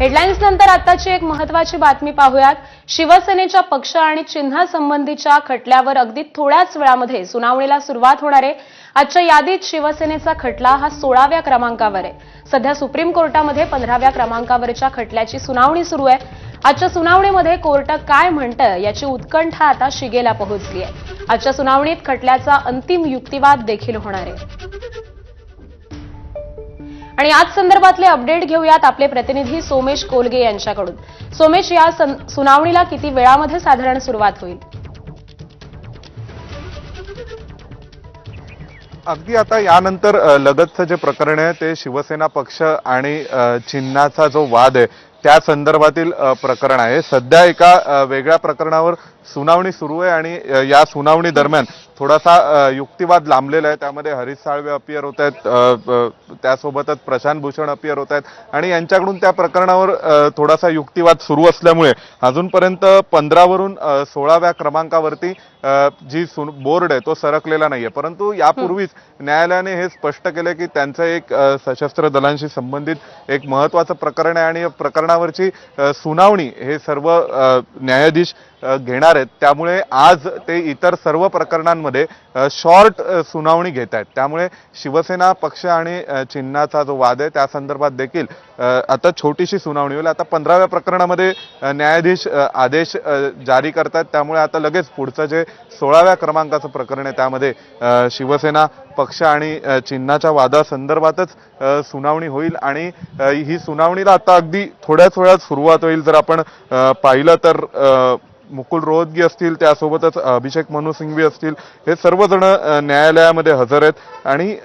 Headlines नंतर आताची एक महत्वाची बातमी पाहूयात. शिवसेनेच्या पक्ष आणि चिन्हासंबंधीच्या खटल्यावर अगदी थोड्याच वेळामध्ये सुनावणीला सुरुवात होणार आहे. आजच्या यादीत शिवसेनेचा खटला हा सोळाव्या क्रमांकावर आहे. सध्या सुप्रीम कोर्टामध्ये पंधराव्या क्रमांकावरच्या खटल्याची सुनावणी सुरू आहे. आजच्या सुनावणीमध्ये कोर्ट काय म्हणतं याची उत्कंठा आता शिगेला पोहोचली आहे. आजच्या सुनावणीत खटल्याचा अंतिम युक्तिवाद देखील होणार आहे. आणि आज संदर्भातले अपडेट घेऊयात आपले प्रतिनिधी सोमेश कोलगे यांच्याकडून. सोमेश या सुनावणीला किती वेळामध्ये साधारण सुरुवात होईल? अगदी आता यानंतर लगतचं जे प्रकरण आहे ते शिवसेना पक्ष आणि चिन्हाचा जो वाद आहे त्या संदर्भातील प्रकरण आहे. सध्या एका वेगळ्या प्रकरणावर सुनावणी सुरू आहे आणि या सुनावणी दरम्यान थोडासा युक्तिवाद लांबलेला आहे. त्यामध्ये हरीश साळवे अपियर होत आहेत. त्यासोबतच प्रशांत भूषण अपियर होत आहेत. आणि यांच्याकडून त्या प्रकरणावर थोडासा युक्तिवाद सुरू असल्यामुळे अजूनपर्यंत पंधरावरून सोळाव्या क्रमांकावरती जी सुन बोर्ड आहे तो सरकलेला नाहीये. परंतु यापूर्वीच न्यायालयाने हे स्पष्ट केलं की त्यांचं एक सशस्त्र दलांशी संबंधित एक महत्वाचं प्रकरण आहे. आणि या प्रकरणावरची सुनावणी हे सर्व न्यायाधीश घेणार आहेत. त्यामुळे आज ते इतर सर्व प्रकरणांमध्ये शॉर्ट सुनावणी घेत आहेत. त्यामुळे शिवसेना पक्ष आणि चिन्हाचा जो वाद आहे त्या संदर्भात देखील आता छोटीशी सुनावणी होईल. आता पंधराव्या प्रकरणामध्ये न्यायाधीश आदेश जारी करतात त्यामुळे आता लगेच पुढचं जे सोळाव्या क्रमांकाचं प्रकरण आहे त्यामध्ये शिवसेना पक्ष आणि चिन्हाच्या वादासंदर्भातच सुनावणी होईल. आणि ही सुनावणीला आता अगदी थोड्याच वेळात सुरुवात होईल. जर आपण पाहिलं तर मुकुल रोहतगी असतील त्यासोबतच अभिषेक मनु सिंघवी असतील हे सर्वजण न्यायालयामध्ये हजर आहेत. आणि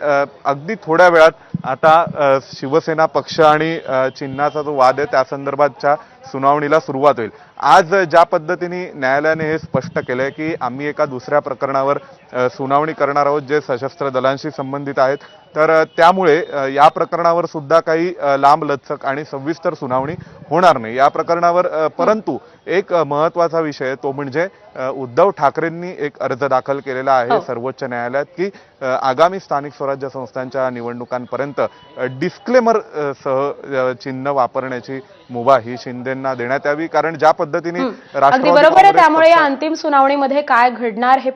अगदी थोड्या वेळात आता शिवसेना पक्ष आणि चिन्हाचा जो वाद आहे त्या संदर्भातच्या सुनावणीला सुरुवात होईल आज ज्या पद्धतीने न्यायालयाने हे स्पष्ट केलंय की आम्ही एका दुसऱ्या प्रकरणावर सुनावणी करणार आहोत जे सशस्त्र दलांशी संबंधित आहेत तर त्यामुळे या प्रकरणावर सुद्धा काही अ, लांब लचक आणि सविस्तर सुनावणी होणार नाही या प्रकरणावर परंतु एक महत्त्वाचा विषय तो म्हणजे उद्धव ठाकरेंनी एक अर्ज दाखल केलेला आहे हो. सर्वोच्च न्यायालयात की आगामी स्थानिक स्वराज्य संस्थांच्या निवडणुकांपर्यंत डिस्क्लेमर सह चिन्ह वापरण्याची मुभा ही शिंदेंना देण्यात यावी कारण ज्या पद्धतीने राष्ट्रवादी बरोबर आहे त्यामुळे या अंतिम सुनावणीमध्ये काय घडणार हे